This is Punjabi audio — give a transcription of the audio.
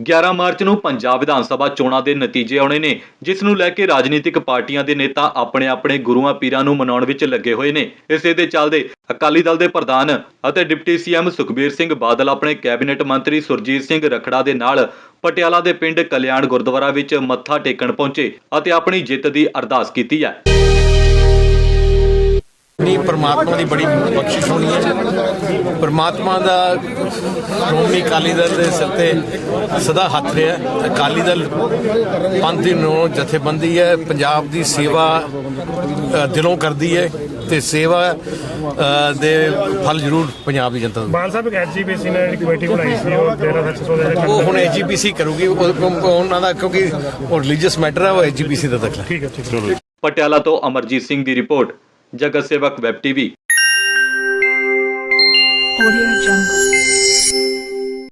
11 ਮਾਰਚ ਨੂੰ ਪੰਜਾਬ ਵਿਧਾਨ ਸਭਾ ਚੋਣਾਂ ਦੇ ਨਤੀਜੇ ਆਉਣੇ ਨੇ, ਜਿਸ ਨੂੰ ਲੈ ਕੇ ਰਾਜਨੀਤਿਕ ਪਾਰਟੀਆਂ ਦੇ ਨੇਤਾ ਆਪਣੇ ਆਪਣੇ ਗੁਰੂਆਂ ਪੀਰਾਂ ਨੂੰ ਮਨਾਉਣ ਵਿੱਚ ਲੱਗੇ ਹੋਏ ਨੇ। ਇਸੇ ਦੇ ਚੱਲਦੇ ਅਕਾਲੀ ਦਲ ਦੇ ਪ੍ਰਧਾਨ ਅਤੇ ਡਿਪਟੀ ਸੀਐਮ ਸੁਖਬੀਰ ਸਿੰਘ ਬਾਦਲ ਆਪਣੇ ਕੈਬਨਿਟ ਮੰਤਰੀ ਸੁਰਜੀਤ ਸਿੰਘ ਰਖੜਾ ਦੇ ਨਾਲ ਪਟਿਆਲਾ ਦੇ ਪਿੰਡ ਕਲਿਆਣ ਗੁਰਦੁਆਰਾ ਵਿੱਚ ਮੱਥਾ ਟੇਕਣ ਪਹੁੰਚੇ ਅਤੇ ਆਪਣੀ ਜਿੱਤ ਦੀ ਅਰਦਾਸ ਕੀਤੀ ਹੈ। ਪਰਮਾਤਮਾ ਦੀ ਬੜੀ ਬਖਸ਼ਿਸ਼ ਹੋਣੀ ਹੈ। ਪਰਮਾਤਮਾ ਦਾ ਸ਼੍ਰੋਮਣੀ ਅਕਾਲੀ ਦਲ ਦੇ ਸਿਰ ਤੇ ਸਦਾ ਹੱਥ ਰਿਹਾ ਹੈ। ਅਕਾਲੀ ਦਲ ਪੰਥ ਦੀ ਨੋ ਜਥੇਬੰਦੀ ਹੈ। ਪੰਜਾਬ ਦੀ ਸੇਵਾ ਦਿਲੋਂ ਕਰਦੀ ਹੈ ਤੇ ਸੇਵਾ ਦੇ ਫਲ ਜ਼ਰੂਰ ਪੰਜਾਬ ਦੀ ਜਨਤਾ ਨੂੰ ਬਾਲ ਸਾਹਿਬ ਇੱਕ ਐਸਜੀਪੀਸੀ ਨੇ ਇੱਕ ਕਮੇਟੀ ਬਣਾਈ ਸੀ ਉਹ ਡੇਰਾ ਸੱਚ ਸੌਦਾ ਦੇ ਉਹ ਹੁਣ ਐਜੀਪੀਸੀ ਕਰੂਗੀ। ਉਹ- ਉਹ- ਉਹਨਾਂ ਦਾ ਕਿਉਂਕਿ ਉਹ ਰਿਲੀਜੀਅਸ ਮੈਟਰ ਹੈ ਉਹ ਐਜੀਪੀਸੀ ਦਾ ਦਖਲ ਹੈ। ਠੀਕ ਹੈ ਠੀਕ ਹੈ। ਪਟਿਆਲਾ ਤੋਂ ਅਮਰਜੀਤ ਸਿੰਘ ਦੀ ਰਿਪੋਰਟ। ਜਗਤ ਸੇਵਕ ਵੈਬ ਟੀਵੀ Audio Jungle.